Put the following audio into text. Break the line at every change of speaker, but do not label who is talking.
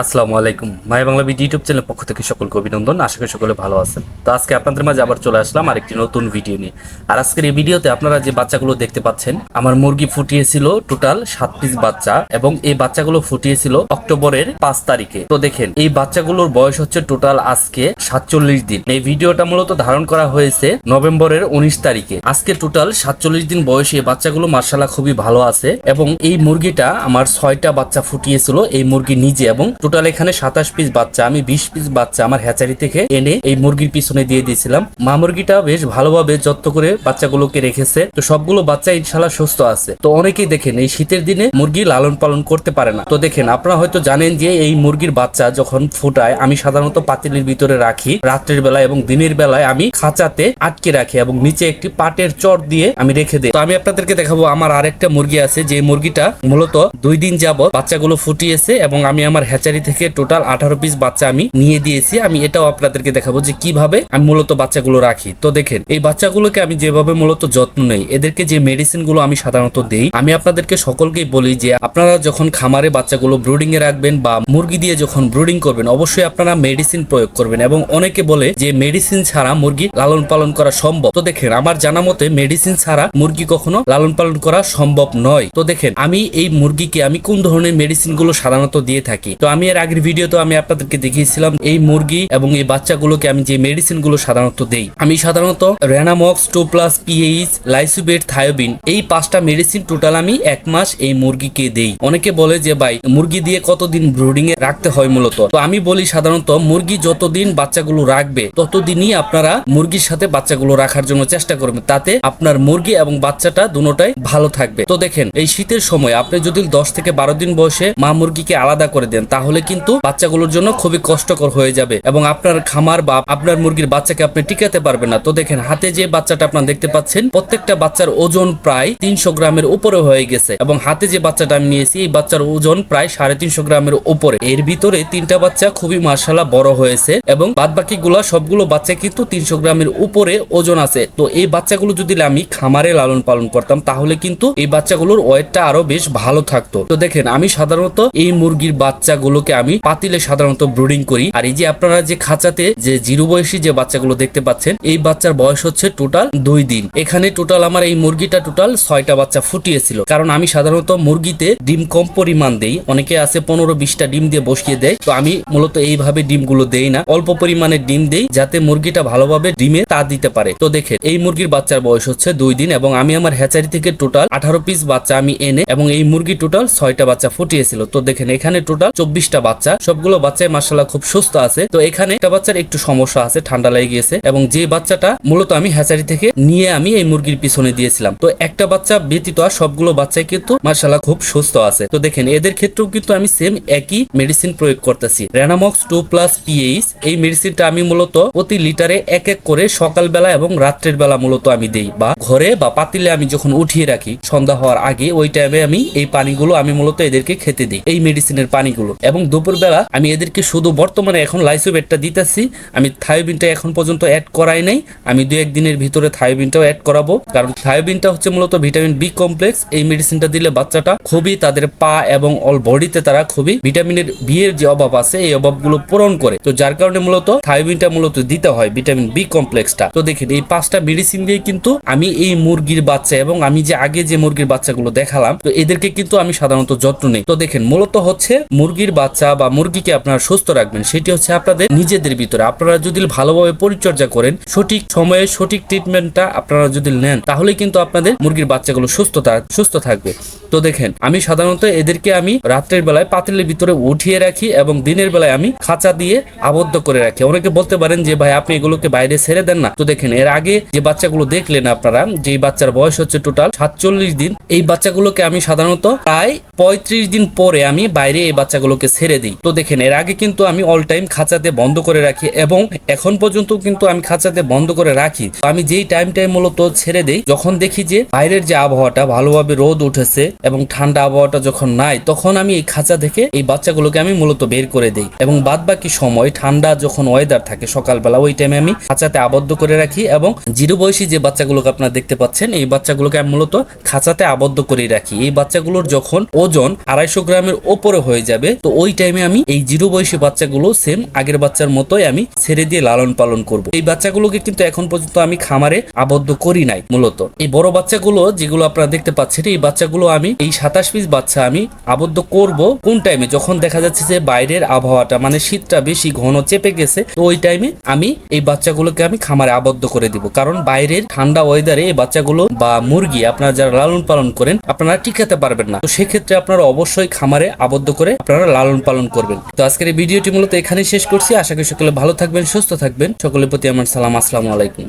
আসসালামু আলাইকুম। My Bangla BD YouTube channel পক্ষ থেকে সকলকে অভিনন্দন। আশা করি সকলে ভালো আছেন। তো আজকে আপনাদের মাঝে আবার চলে আসলাম আরেকটি নতুন ভিডিও নিয়ে। আর আজকের এই ভিডিওতে আপনারা যে বাচ্চাগুলো দেখতে পাচ্ছেন, আমার মুরগি ফুটিয়েছিল টোটাল সাত পিস বাচ্চা এবং এই বাচ্চাগুলো ফুটিয়েছিল অক্টোবরের পাঁচ তারিখে। তো দেখেন, এই বাচ্চাগুলোর বয়স হচ্ছে টোটাল আজকে সাতচল্লিশ দিন। এই ভিডিওটা মূলত ধারণ করা হয়েছে নভেম্বরের উনিশ তারিখে। আজকে টোটাল সাতচল্লিশ দিন বয়সে এই বাচ্চাগুলো মার্শাল্লাহ খুবই ভালো আছে এবং এই মুরগিটা আমার ছয়টা বাচ্চা ফুটিয়েছিল, এই মুরগি নিজে এবং টোটাল এখানে সাতাশ পিস বাচ্চা, আমি বিশ পিস বাচ্চা আমার হ্যাচারি থেকে এনে এই মুরগির পিছনে দিয়ে দিয়েছিলাম। মা মুরগিটা বেশ ভালোভাবে যত্ন করে বাচ্চাগুলোকে রেখেছে। তো সবগুলো বাচ্চা ইনশাল্লাহ সুস্থ আছে। তো অনেকেই দেখেন, এই শীতের দিনে মুরগি লালন পালন করতে পারে না। তো দেখেন, আপনারা হয়তো জানেন যে এই মুরগির বাচ্চা যখন ফুটায়, আমি সাধারণত পাতিলের ভিতরে রাখি। রাত্রের বেলায় এবং দিনের বেলায় আমি খাঁচাতে আটকে রাখি এবং নিচে একটি পাটের চট দিয়ে আমি রেখে দিই। তো আমি আপনাদেরকে দেখাবো, আমার আরেকটা মুরগি আছে। যে মুরগিটা মূলত দুই দিন যাবত বাচ্চাগুলো ফুটিয়েছে এবং আমি আমার হ্যাচারি থেকে টোটাল আঠারো পিস বাচ্চা আমি নিয়ে দিয়েছি। আমি এটাও আপনাদেরকে দেখাবো যে কীভাবে আমি মূলত বাচ্চাগুলো রাখি। তো দেখেন, এই বাচ্চাগুলোকে আমি যেভাবে মূলত যত্ন নেই, এদেরকে যে মেডিসিনগুলো আমি সাধারণত দেই, আমি আপনাদেরকে সকলকেই বলি যে আপনারা যখন খামারে বাচ্চাগুলো ব্রুডিং এ রাখবেন বা মুরগি দিয়ে যখন ব্রুডিং করবেন, অবশ্যই আপনারা মেডিসিন প্রয়োগ করবেন এবং অনেকে বলে যে মেডিসিন ছাড়া মুরগি লালন পালন করা সম্ভব। তো দেখেন, আমার জানা মতে মেডিসিন ছাড়া মুরগি কখনো লালন পালন করা সম্ভব নয়। তো দেখেন, আমি এই মুরগিকে আমি কোন ধরনের মেডিসিনগুলো সাধারণত দিয়ে থাকি? তো আমি এর আগের ভিডিওতে আমি আপনাদেরকে দেখিয়েছিলাম, এই মুরগি এবং এই বাচ্চাগুলোকে আমি যে মেডিসিনগুলো সাধারণত দেই, আমি সাধারণত রেনামক্স টু প্লাস পিএইচ লাইসুবেট থায়োবিন এই পাঁচটা মেডিসিন টোটাল আমি এক মাস এই মুরগিকে দেই। অনেকে বলে যে, ভাই, মুরগি দিয়ে কতদিন ব্রুডিং এ রাখতে হয় মূলত? তো আমি বলি সাধারণত মুরগি যতদিন বাচ্চাগুলো রাখবে, ততদিনই আপনারা মুরগির সাথে বাচ্চাগুলো রাখার জন্য চেষ্টা করবেন, তাতে আপনার মুরগি এবং বাচ্চাটা দুটোটাই ভালো থাকবে। তো দেখেন, এই শীতের সময় আপনি যদি দশ থেকে বারো দিন বয়সে মা মুরগিকে আলাদা করে দেন, তাহলে কিন্তু বাচ্চাগুলোর জন্য খুবই কষ্টকর হয়ে যাবে। এবং আপনার খামার বা আপনার মুরগির বাচ্চাকে আপনি টিকাতে পারবেন না। তো দেখেন, হাতে যে বাচ্চাটা আপনার দেখতে পাচ্ছেন, প্রত্যেকটা বাচ্চার ওজন প্রায় তিনশো গ্রামের উপরে হয়ে গেছে। এবং হাতে যে বাচ্চাটা আমি নিয়েছি, এই বাচ্চার ওজন প্রায় সাড়ে তিনশো গ্রামের উপরে। এর ভিতরে তিনটা বাচ্চা খুবই মার্শালা বড় হয়েছে এবং বাদ বাকি গুলা সবগুলো বাচ্চা কিন্তু তিনশো গ্রামের উপরে ওজন আছে। তো এই বাচ্চাগুলো যদি আমি খামারে লালন পালন করতাম, তাহলে কিন্তু এই বাচ্চাগুলোর ওয়েটটা আরও বেশ ভালো থাকতো। তো দেখেন, আমি সাধারণত এই মুরগির বাচ্চাগুলোকে আমি পাতিলে সাধারণত ব্রুডিং করি। আর এই যে আপনারা যে খাঁচাতে যে জিরো বয়সী যে বাচ্চাগুলো দেখতে পাচ্ছেন, এই বাচ্চার বয়স হচ্ছে টোটাল দুই দিন। এখানে টোটাল আমার এই মুরগিটা টোটাল ছয়টা বাচ্চা ফুটিয়েছিল। কারণ আমি সাধারণত মুরগিতে ডিম কম পরিমাণ দেই। অনেকে আছে পনেরো বিশটা ডিম দিয়ে বসিয়ে দেয়। তো আমি মূলত এইভাবে ডিমগুলো দেই না। অল্প পরিমাণে ডিম দেই যাতে মুরগিটা ভালোভাবে ডিমে তা দিতে পারে। তো দেখে এই মুরগির বাচ্চার বয়স হচ্ছে দুই দিন এবং আমি আমার হ্যাচারি থেকে টোটাল আঠারো পিস বাচ্চা আমি এনে এবং এই মুরগি টোটাল ছয়টা বাচ্চা ফুটিয়েছিল। তো দেখেন, এখানে টোটাল চব্বিশটা বাচ্চা। সবগুলো বাচ্চায় মার্শাল্লাহ খুব সুস্থ আছে। তো এখানে একটা বাচ্চার একটু সমস্যা আছে, ঠান্ডা লেগে গিয়েছে এবং যে বাচ্চাটা মূলত আমি হ্যাচারি থেকে নিয়ে আমি এই মুরগির পিছনে দিয়েছিলাম। তো একটা বাচ্চা ব্যতীত আর সবগুলো বাচ্চাই কিন্তু মার্শাল্লাহ খুব সুস্থ আছে। তো দেখেন, এদের ক্ষেত্রেও কিন্তু আমি সেম একই মেডিসিন প্রয়োগ করতেছি। রেনামক্স টু প্লাস পিএইচ এই মেডিসিনটা আমি মূলত প্রতি লিটারে এক এক করে সকালবেলা এবং রাত্রের বেলা মূলত আমি দেই। বা ঘরে বা পাতিলে আমি যখন উঠিয়ে রাখি, সন্ধ্যা হওয়ার আগে ওই টাইমে আমি এই পানিগুলো আমি মূলত এদেরকে খেতে দিই, এই মেডিসিনের পানিগুলো। এবং দুপুরবেলা আমি এদেরকে শুধু বর্তমানে এখন লাইসোবেটটা দিতেছি। আমি থায়োবিনটা এখন পর্যন্ত অ্যাড করাই নাই। আমি দু একদিনের ভিতরে থায়োবিনটাও অ্যাড করাবো। কারণ থায়োবিনটা হচ্ছে মূলত ভিটামিন বি কমপ্লেক্স এই মেডিসিনটা দিলে বাচ্চাটা খুবই তাদের পা এবং অল বডিতে তারা খুবই ভিটামিনের বি এর যে অভাব আছে, এই অভাবগুলো পূরণ করে। তো যার কারণে মূলত থায়োবিনটা মূলত দিতে হয় ভিটামিন বি কমপ্লেক্সটা তো দেখেন, এই পাঁচটা মেডিসিন দিয়ে কিন্তু আমি এই মুরগির বাচ্চা এবং আমি যে আগে যে মুরগির বাচ্চাগুলো দেখালাম, তো এদেরকে কিন্তু আমি সাধারণত যত্ন নেই। তো দেখেন, মূলত হচ্ছে মুরগির বাচ্চা বা মুরগিকে আপনারা সুস্থ রাখবেন, সেটি হচ্ছে আপনাদের নিজেদের ভিতরে। আপনারা যদি ভালোভাবে পরিচর্যা করেন, সঠিক সময়ে সঠিক ট্রিটমেন্টটা আপনারা যদি নেন তাহলে কিন্তু আপনাদের মুরগির বাচ্চাগুলো সুস্থ সুস্থ থাকবে। তো দেখেন, আমি সাধারণত এদেরকে আমি রাত্রের বেলায় পাতিলের ভিতরে উঠিয়ে রাখি এবং দিনের বেলায় আমি খাঁচা দিয়ে আবদ্ধ করে রাখি। অনেকে বলতে পারেন যে, ভাই, আপনি এগুলোকে বাইরে ছেড়ে দেন না। তো দেখেন, এর আগে যে বাচ্চাগুলো দেখলেন আপনারা যে বাচ্চার বয়স হচ্ছে টোটাল সাতচল্লিশ দিন, এই বাচ্চাগুলোকে আমি সাধারণত প্রায় পঁয়ত্রিশ দিন পরে আমি বাইরে এই বাচ্চাগুলোকে ছেড়ে দিই। তো দেখেন, এর আগে কিন্তু আমি অল টাইম খাঁচাতে বন্ধ করে রাখি এবং এখন পর্যন্ত কিন্তু আমি খাঁচাতে বন্ধ করে রাখি। তো আমি যেই টাইম টাইম মূলত ছেড়ে দেই, যখন দেখি যে বাইরের যে আবহাওয়াটা ভালোভাবে রোদ উঠেছে এবং ঠান্ডা আবহাওয়াটা যখন নাই, তখন আমি এই খাঁচা থেকে এই বাচ্চাগুলোকে আমি মূলত বের করে দিই এবং বাদ বাকি সময় ঠান্ডা যখন ওয়েদার থাকে সকালবেলা, ওই টাইমে আমি খাঁচাতে আবদ্ধ করে রাখি এবং জিরো বয়সী যে বাচ্চাগুলোকে আপনারা দেখতে পাচ্ছেন, এই বাচ্চাগুলোকে আমি মূলত খাঁচাতে আবদ্ধ করে রাখি। এই বাচ্চাগুলোর যখন ওজন আড়াইশো গ্রামের ওপরে হয়ে যাবে, তো ওই টাইমে আমি এই জিরো বয়সী বাচ্চাগুলো সেম আগের বাচ্চার মতোই আমি ছেড়ে দিয়ে লালন পালন করব। এই বাচ্চাগুলোকে কিন্তু এখন পর্যন্ত আমি খামারে আবদ্ধ করি নাই মূলত। এই বড় বাচ্চাগুলো যেগুলো আপনারা দেখতে পাচ্ছেন, এই বাচ্চাগুলো আমি এই সাতাশ পিস বাচ্চা আমি আবদ্ধ করব কোন টাইমে যখন দেখা যাচ্ছে যে বাইরের আবহাওয়াটা মানে শীতটা বেশি ঘন চেপে গেছে, তো ওই টাইমে আমি এই বাচ্চাগুলোকে আমি খামারে আবদ্ধ করে দিব। কারণ বাইরের ঠান্ডা ওয়েদারে এই বাচ্চাগুলো বা মুরগি, আপনারা যারা লালন পালন করেন, আপনারা টিকাতে পারবেন না। তো সেক্ষেত্রে আপনারা অবশ্যই খামারে আবদ্ধ করে আপনারা লালন পালন করবেন। তো আজকের এই ভিডিওটি মূলত এখানেই শেষ করছি। আশা করি সকলে ভালো থাকবেন, সুস্থ থাকবেন। সকলের প্রতি আমার সালাম, আসসালামু আলাইকুম।